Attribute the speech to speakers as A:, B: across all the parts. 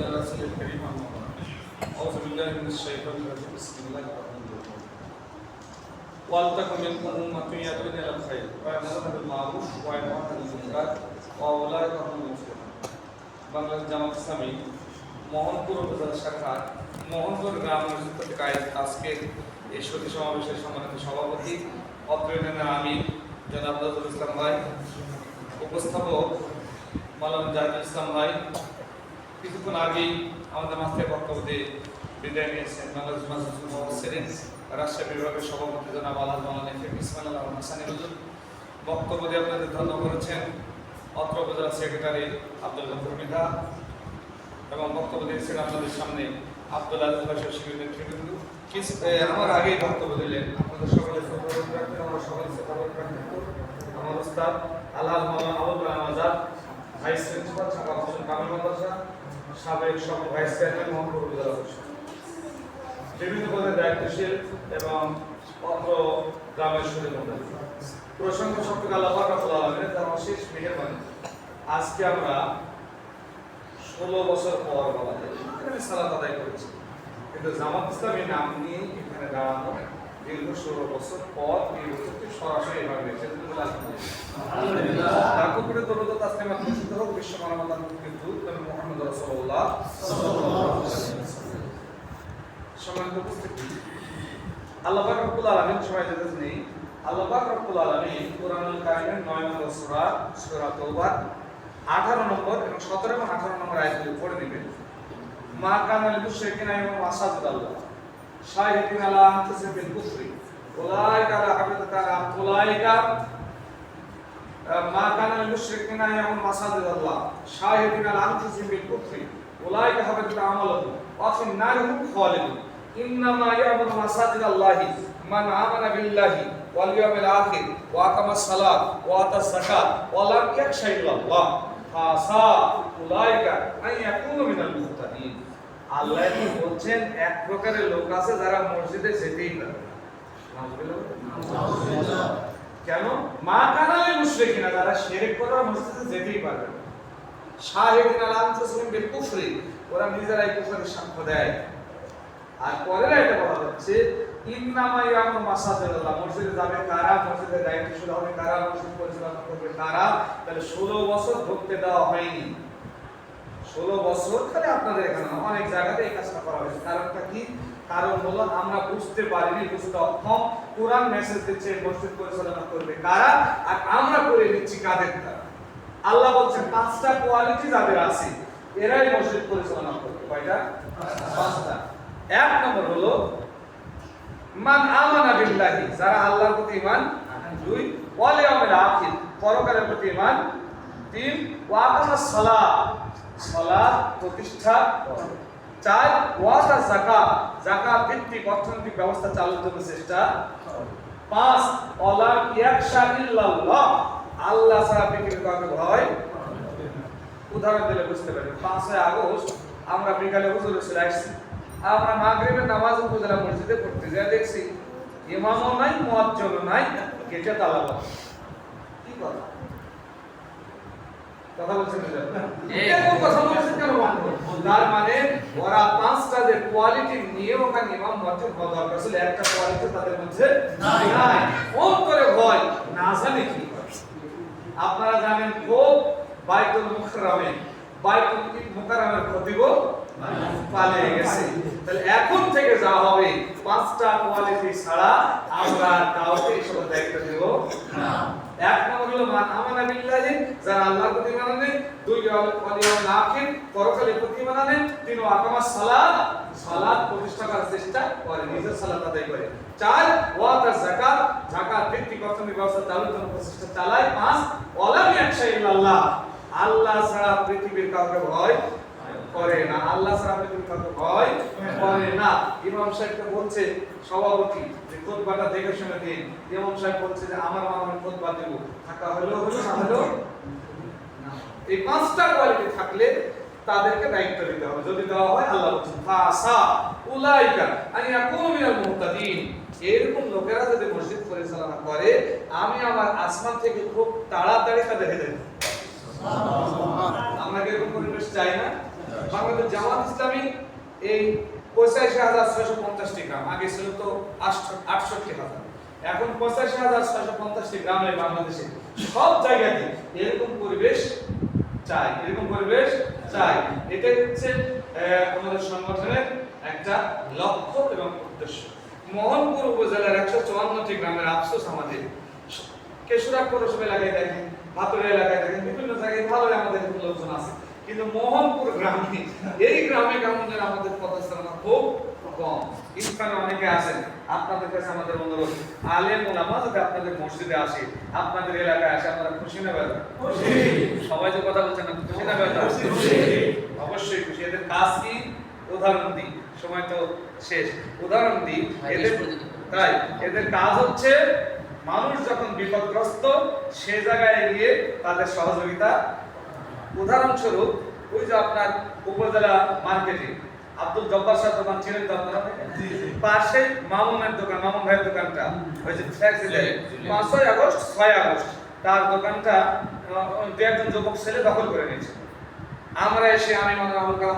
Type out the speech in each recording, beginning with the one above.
A: على رسول الكريم أما بعد أعوذ بالله من الشيطان الرجيم بسم الله الرحمن الرحيم ولتكن منكم أمة يدعون إلى الخير ويأمرون بالمعروف وينهون عن المنكر وأولئك هم المفلحون বাংলাদেশ জামাত ইসলামী মোহনপুর উপজেলা শাখার মোহনপুর গ্রাম মসজিদ থেকে আয়োজিত আজকের এই সতী সমাবেশের সম্মানিত সভাপতি অত্র ইউনিয়নের আমি জনাব নজরুল ইসলাম ভাই উপস্থাপক মালাম জাহিদুল ইসলাম ভাই কিছুক্ষণ আগেই আমাদের থেকে বক্তব্য দিয়ে বিদায় নিয়েছেন বাংলাদেশ মাসুদ মোহাম্মদ বিভাগের সভাপতি জনাব আলহাজ মালানা ইসমাইল আলম হাসানি রুজুল বক্তব্য দিয়ে আপনাদের ধন্য করেছেন অত্র উপজেলা সেক্রেটারি আব্দুল গফুর মিধা এবং বক্তব্য দিয়েছেন আপনাদের সামনে আব্দুল ভাই শিবির নেতৃবৃন্দ কিছু আমার আগেই বক্তব্য দিলেন আপনাদের সকলে আমার সকলে। আমার উস্তাদ মাওলানা আবুল কালাম আজাদ ভাইস প্রিন্সিপাল ঢাকা হোসেন মাদ্রাসা সাবেক ভাইস চেয়ারম্যান মোহাম্মদ উপজেলা বিভিন্ন পদে দায়িত্বশীল এবং অত্র গ্রামের সুযোগ প্রসঙ্গ সবটুকু আল্লাহ তার অশেষ মেহেরবানি আজকে আমরা ষোলো বছর পর বলা যায় এখানে সালাত আদায় করেছি। কিন্তু জামাত ইসলামী নাম নিয়ে এখানে দাঁড়ানো দীর্ঘ ষোলো বছর পর এই বছরটি সরাসরি এভাবে আলহামদুলিল্লাহ। উপরে দরুদ ও তাসলিমাত প্রসিদ্ধ হোক বিশ্ব মানবতার মুক্তির দূত নবী মুহাম্মদ রাসূলুল্লাহ সম্মানিত উপস্থিতি, আল্লাহ পাক রব্বুল আলামিন সবাই নেই আল্লাহ পাক রব্বুল আলামিন কোরআনুল কারীমের 9 নম্বর সূরা সূরা তওবার 18 নম্বর এবং 17 এবং 18 নম্বর আয়াতগুলো পড়ে নেবেন। মা কানা লিল মুশরিকিনা এবং মাসাজিদ আল্লাহ। শাহিদিন আলা আনফুসিহিম বিল কুফরি। উলাইকা লা হাবিতাত উলাইকা মা কানা লিল মুশরিকিনা এবং মাসাজিদ আল্লাহ। শাহিদিন আলা আনফুসিহিম বিল কুফরি। উলাইকা হাবিতাত আমালুহুম ওয়া ফিন নারি হুম খালিদুন। ইন্নামা ইয়ামুরু মাসাজিদ আল্লাহি। মান আমানা বিল্লাহি ওয়াল ইয়াউমিল আখির। ওয়া আকামাস সালাত। ওয়া আতাস যাকাত। ওয়া লাম ইয়াখশা ইল্লাল্লাহ। ফাসা উলাইকা আন বলছেন, এক প্রকারের লোক আছে যারা মসজিদে যেতেই পারে নাউজুবিল্লাহ। কেন? মা কানালে মুশরিকিনা তারা শিরক করে মসজিদে যেতেই পারবে না। শাহিদিন আল আনফুসিহিম বিল কুফরি। ওরা নিজেরাই কুফরের সাক্ষ্য দেয়। আর পরের এটা বলা হচ্ছে, ইন্নামা ইয়ামু মাসাজিদাল্লাহ মসজিদে যাবে তারা মসজিদে দায়িত্বশীল হবে কারা? মসজিদ পরিচালনা করবে কারা? তাহলে 16 বছর ঢুকতে দেওয়া হয়নি। 16 বছর খালি আপনাদের এখানে অনেক জায়গাতে এই কাজটা করা হয়েছে। কারণটা কি? কারণ হলো আমরা বুঝতে পারিনি, বুঝতে অক্ষম। কোরআন মেসেজ দিচ্ছে, মসজিদ পরিচালনা করবে কারা? আর আমরা করে নিচ্ছি কাদের দ্বারা? আল্লাহ বলছেন, পাঁচটা কোয়ালিটি যাদের আছে, এরাই মসজিদ পরিচালনা করবে। কয়টা? পাঁচটা। এক নম্বর হলো, মান আমানা বিল্লাহি, যারা আল্লাহর প্রতি ঈমান দুই, ওয়াল ইয়াউমিল আখির, পরকালের প্রতি ঈমান। তিন, ওয়া আকামাস সালাত সালাত প্রতিষ্ঠা চার যাকাত। যাকাত ভিত্তিক অর্থনৈতিক ব্যবস্থা চালুর জন্য চেষ্টা পাঁচ অলা ইয়াকশা ইল্লাল্লাহ। আল্লাহ ছাড়া উদাহরণ দিলে বুঝতে পারবেন। পাঁচই আগস্ট, আমরা বিকালে হুজুর চলে আসছি। আমরা মাগরিবের নামাজ উপজেলা মসজিদে পড়তে যা দেখছি ইমামও নাই, মুয়াজ্জিনও নাই, গেটে তালা কি কথা? কথা বলছেন এরকম কথা বলছেন কেন তার মানে ওরা পাঁচটা যে কোয়ালিটি নিয়ে ওখানে ইমাম মুয়াজ্জিন হওয়া দরকার ছিল একটা কোয়ালিটি তাদের মধ্যে
B: নাই।
A: করে ভয়। না জানি কি? আপনারা জানেন খুব বাইতুল মুখারামের বাইতুল খতিব পালিয়ে গেছে। তাহলে এখন থেকে যা হবে, পাঁচটা কোয়ালিটি ছাড়া আমরা কাউকে এসব দায়িত্ব দেব না। এক নম্বর হলো, মান আমানা বিল্লাহি যারা আল্লাহর প্রতি ঈমান আনে, দুই ওয়ালিয়াল আখির পরকালের প্রতি ঈমান আনে তিন আকামাস সালাত সালাত প্রতিষ্ঠা করার চেষ্টা করে, নিজের সালাত আদায় করে। চার, ওয়াতা যাকাত যাকাত ভিত্তিক অর্থনৈতিক ব্যবস্থা চালুর জন্য প্রচেষ্টা চালায়। পাঁচ, ওয়ালাম ইয়াকশা ইল্লাল্লাহ আল্লাহ ছাড়া পৃথিবীর কাউকে ভয় করে না, আল্লাহ করে না। ইমাম সাহেবকে বলছে, সভাপতি, যে খুতবাটা দেখে শুনে দিন। ইমাম সাহেব বলছে যে, আমার আমি খুতবা দেব। থাকা হলো হলো, না হলো? না। এই পাঁচটা কোয়ালিটি থাকলে তাদেরকে দায়িত্ব দিতে হবে। যদি দেওয়া হয়, আল্লাহ বলছেন ফাসা উলাইকা মিনাল মুহতাদিন এরকম লোকেরা যদি মসজিদ পরিচালনা করে, আমি আমার আসমান থেকে খুব তাড়াতাড়ি তাদের হেদে আমরা কি এরকম পরিবেশ চাই না? বাংলাদেশ জামাত ইসলামী এই পঁচাশি হাজার ছয়শো পঞ্চাশটি গ্রাম। আগে ছিল তো আটষট্টি হাজার। এখন পঁচাশি হাজার ছয়শো পঞ্চাশটি গ্রামে বাংলাদেশে সব জায়গাতে এরকম পরিবেশ চাই, এরকম পরিবেশ চাই। এটা হচ্ছে আমাদের সংগঠনের একটা লক্ষ্য এবং উদ্দেশ্য। মোহনপুর উপজেলার একশো চুয়ান্নটি গ্রামের আফসোস আমাদের। কেশুরা পৌরসভা এলাকায় দেখেন ভাতুরা এলাকায় দেখেন, বিভিন্ন জায়গায় ভালো আমাদের লোকজন আছে। কিন্তু মোহনপুর গ্রামে এই গ্রামে কেমন যেন আমাদের পদস্থাপনা খুব কম। ইসলামে অনেকে আছেন আপনাদের কাছে আমাদের অনুরোধ আলেম ওলামা যদি আপনাদের মসজিদে আসে আপনাদের এলাকায় আসে আপনারা খুশি না সবাই যে কথা বলছেন না খুশি না অবশ্যই খুশি। এদের কাজ কি? উদাহরণ দিই সময় তো শেষ। উদাহরণ দিই এদের তাই এদের কাজ হচ্ছে মানুষ যখন বিপদগ্রস্ত সে জায়গায় গিয়ে তাদের সহযোগিতা উদাহরণস্বরূপ ওই যে আপনার উপজেলা মার্কেটে আব্দুল জব্বার সাহেব দোকান ছিলেন তো আপনারা? পাশে মামুনের দোকান মামুন ভাইয়ের দোকানটা। ওই যে পাঁচই আগস্ট ছয় আগস্ট। তার দোকানটা দু একজন যুবক ছেলে দখল করে নিয়েছে। আমরা এসে আমি মানে আবুল কালাম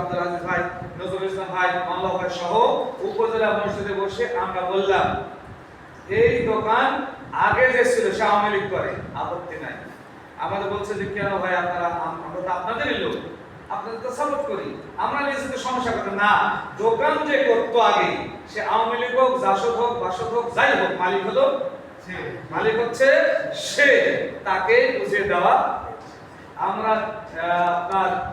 A: আব্দুল আজিজ ভাই নজরুল ইসলাম ভাই মামলা ভাই সহ উপজেলা মসজিদে বসে আমরা বললাম এই দোকান আগে যে ছিল সে আওয়ামী লীগ করে আপত্তি নাই। আমাদের বলছে যে, কেন ভাই আপনারা আম- আমরা তো আপনাদেরই লোক। আপনাদের তো সাপোর্ট করি। আমরা নিজেদের সমস্যা করতে না। দোকান যে করতো আগে, সে আওয়ামী লীগ হোক, জাসদ হোক, বাসদ হোক, যাই হোক, মালিক হলো মালিক হচ্ছে সে, তাকে বুঝিয়ে দেওয়া আমরা আপনার,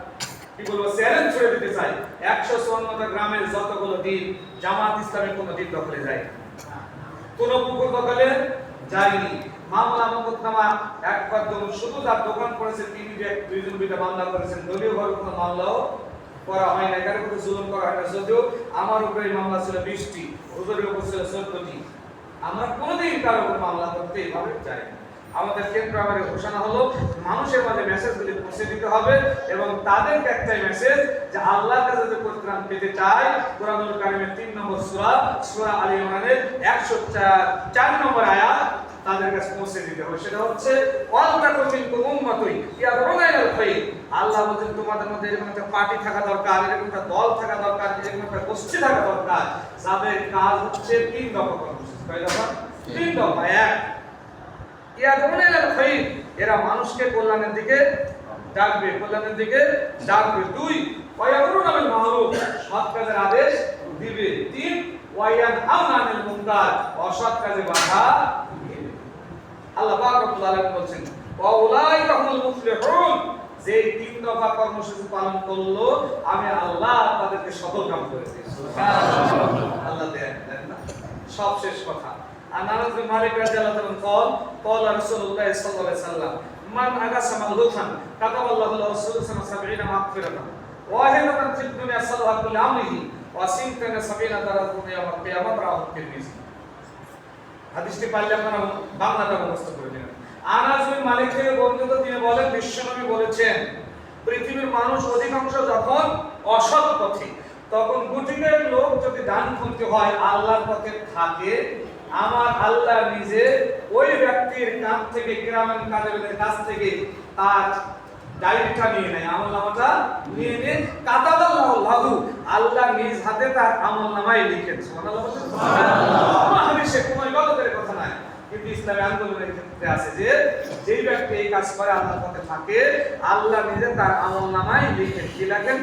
A: কি বলব, চ্যালেঞ্জ ছুড়ে দিতে চাই। একশো চুয়ান্নটা গ্রামের যতগুলো দিন জামাত ইসলামের কোনো দিন দখলে যায় কোন পুকুর দখলে যায়নি। মামলা মোকদ্দমা একবার ধরুন শুধু যার দোকান করেছে তিনি দুইজন দুইটা মামলা করেছেন দলীয় ভাবে কোনো মামলাও করা হয় না এখানে কোনো জুলুম করা হয় না যদিও আমার উপরে মামলা ছিল বিশটি, হুজুরের উপর ছিল চোদ্দটি। আমরা কোনোদিন কারও উপর মামলা করতে এইভাবে না। আমাদের কেন্দ্র আমাদের ঘোষণা হলো, মানুষের মাঝে মেসেজগুলি পৌঁছে দিতে হবে এবং তাদেরকে একটাই মেসেজ যে আল্লাহর কাছে যে পরিত্রাণ পেতে চায় কোরআনুল কারিমের তিন নম্বর সূরা সূরা আলী ইমরানের 104 নম্বর আয়াত। তাদের কাছে পৌঁছে দিতে হবে। সেটা হচ্ছে আল্লাহ বলেন তোমাদের মধ্যে এরকম একটা পার্টি থাকা দরকার, এরকম একটা দল থাকা দরকার, এরকম একটা গোষ্ঠী থাকা দরকার, যাদের কাজ হচ্ছে তিন দফা কর্মসূচি। দফা? এরা মানুষকে কল্যাণের দিকে ডাকবে, কল্যাণের দিকে ডাকবে। দুই সৎ কাজের আদেশ দিবে। তিন ওয়ায়ানহাউনা আনিল মুনকার, অসৎ কাজে বাধা আল্লাহ পাক রব্বুল আলামিন বলছেন ওয়া উলাইকাহুল মুফলিহুন। যে তিন দফা কর্মসূচি পালন করল আমি আল্লাহ তাদেরকে সফল কাম করেছি। আল্লাহ দেন সব শেষ কথা। বিন মালিক রাদিয়াল্লাহু কল কল রাসূলুল্লাহ সাল্লাল্লাহু আলাইহি সাল্লাম মান আগাসা মালহুফান কাতাব আল্লাহু লাহু সুলসান সাবিনা মাগফিরাতান ওয়া ফিদ দুনিয়া সালাহা কুল্লি আমরিহি সাবিনা দারাজাতান ইয়াওমাল হাদিসটি পারলে আপনারা বাংলাটা মুখস্থ করে নেবেন। আনাস বিন মালিক থেকে বর্ণিত তিনি বলেন, বিশ্বনবী বলেছেন, পৃথিবীর মানুষ অধিকাংশ যখন অসৎ পথে, তখন গুটিনের লোক যদি ডানপন্থী হয়, আল্লাহর পথে থাকে। আমার আল্লাহ নিজে ওই ব্যক্তির কাছ থেকে, গ্রামের কাজের কাছ থেকে তার ডায়েরিটা নিয়ে নেয় আমল নামাটা নিয়ে নিয়ে। কাতাবাল্লাহু লাহু আল্লাহ নিজ হাতে তার আমল নামায় লিখেন। সুবহানাল্লাহ সুবহানাল্লাহ। হাদিসে কোনো ইবাদতের কথা নাই। কিন্তু ইসলামী আন্দোলনের ক্ষেত্রে আছে যে যেই ব্যক্তি এই কাজ করে আল্লাহর পথে থাকে আল্লাহ নিজে তার আমল নামায় লিখেন। কি লেখেন?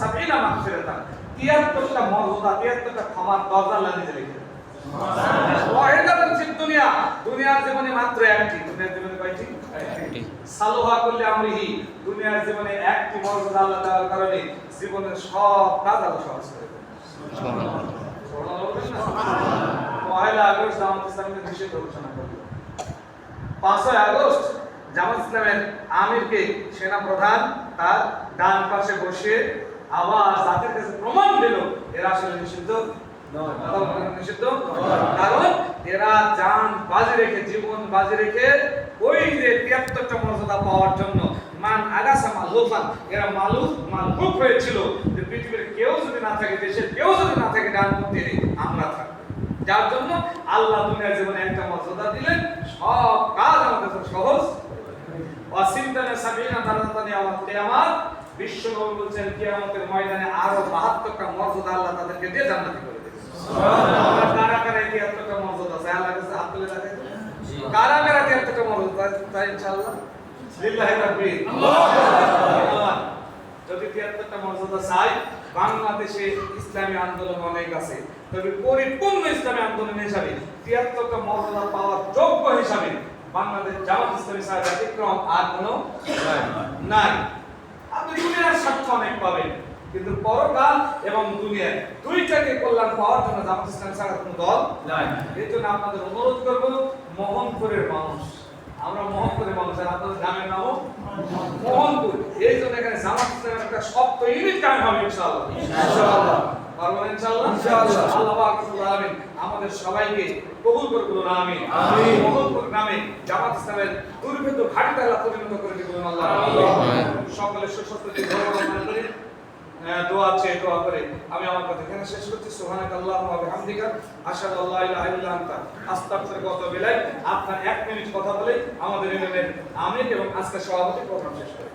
A: সাবিনা মাগফিরাতা। 73টা মর্যাদা 73টা ক্ষমার দরজা আল্লাহ নিজে লিখেন। ওয়াহিদাতান ফিদ দুনিয়া দুনিয়ার জীবনে মাত্র একটি দুনিয়ার জীবনে কয়টি? সালোহা করলে আমরিহি দুনিয়ার জীবনে একটি মর্যাদা আল্লাহ দেওয়ার কারণে জীবনের সব কাজ আল্লাহ সহজ সুবহানাল্লাহ। পহেলা আগস্ট জামাত ইসলামকে নিষিদ্ধ ঘোষণা করল। পাঁচই আগস্ট জামাত ইসলামের আমিরকে সেনা প্রধান তার ডান পাশে বসে আবার জাতির কাছে প্রমাণ দিল এরা আসলে নিষিদ্ধ। এরা রেখে, জীবন রেখে ওই যে মর্যাদা পাওয়ার জন্য মান এরা হয়েছিল যে কেউ যদি না থাকে কেউ যদি না থাকে ডানপন্থী আমরা যার জন্য আল্লাহ দুনিয়ার জীবনে একটা মর্যাদা দিলেন। সব কাজ আমাদের সহজ। অসিমতানে সাবিনা দারাতানি আমার কিয়ামত। বিশ্ব নবী বলছেন, কিয়ামতের ময়দানে আরও 72টা মর্যাদা আল্লাহ তাদেরকে দিয়ে জান্নাতি করে কারা কারা এই 73টা মর্যাদা আছে আল্লাহ কাছে হাত তুলে রাখে কারা কারা 73টা মর্যাদা তাই ইনশাআল্লাহ লিল্লাহি তাকবীর আল্লাহ যদি তিয়াত্তরটা মর্যাদা চাই বাংলাদেশে ইসলামী আন্দোলন আছে তবে পরিপূর্ণ ইসলামী আন্দোলন হিসাবে তিয়াত্তরটা মর্যাদা পাওয়ার হিসাবে বাংলাদেশ জামাত ইসলামী সাহেব ব্যতিক্রম আর কোনো নাই। পাবেন। কিন্তু পরকাল এবং দুনিয়া দুইটাকে কল্যাণ পাওয়ার জন্য জামাত ইসলামী ছাড়া কোনো দল
C: নাই।
A: এই জন্য আপনাদের অনুরোধ করব মোহনপুরের মানুষ। আমরা মোহনপুরের মানুষ আর আপনাদের গ্রামের নামও মোহনপুর। এই জন্য এখানে জামাত ইসলামের একটা শক্ত ইউনিট কায়েম হবে ইনশাআল্লাহ। ইনশাআল্লাহ। পারবেন ইনশাআল্লাহ?
C: ইনশাআল্লাহ।
A: আল্লাহ পাক রব্বুল আলামিন আমাদের সবাইকে কবুল করে বলুন আমিন।
C: আমিন।
A: মোহনপুর গ্রামে জামাত ইসলামের দুর্ভেদ্য ঘাটিতে আল্লাহ পরিণত করে দিবেন আল্লাহ। সকলের সুস্বাস্থ্য দোয়া চেয়ে দোয়া করে। আমি আমার কথা এখানে শেষ করছি। সোহানাক আল্লাহ হবে বিহামদিকা। আশাদ আল্লাহ ইলাহা আনতা। আস্তাগফিরুকা কত বেলায় আপনার এক মিনিট কথা বলে আমাদের ইউনিয়নের আমির এবং আজকে সভাপতি প্রোগ্রাম শেষ করি।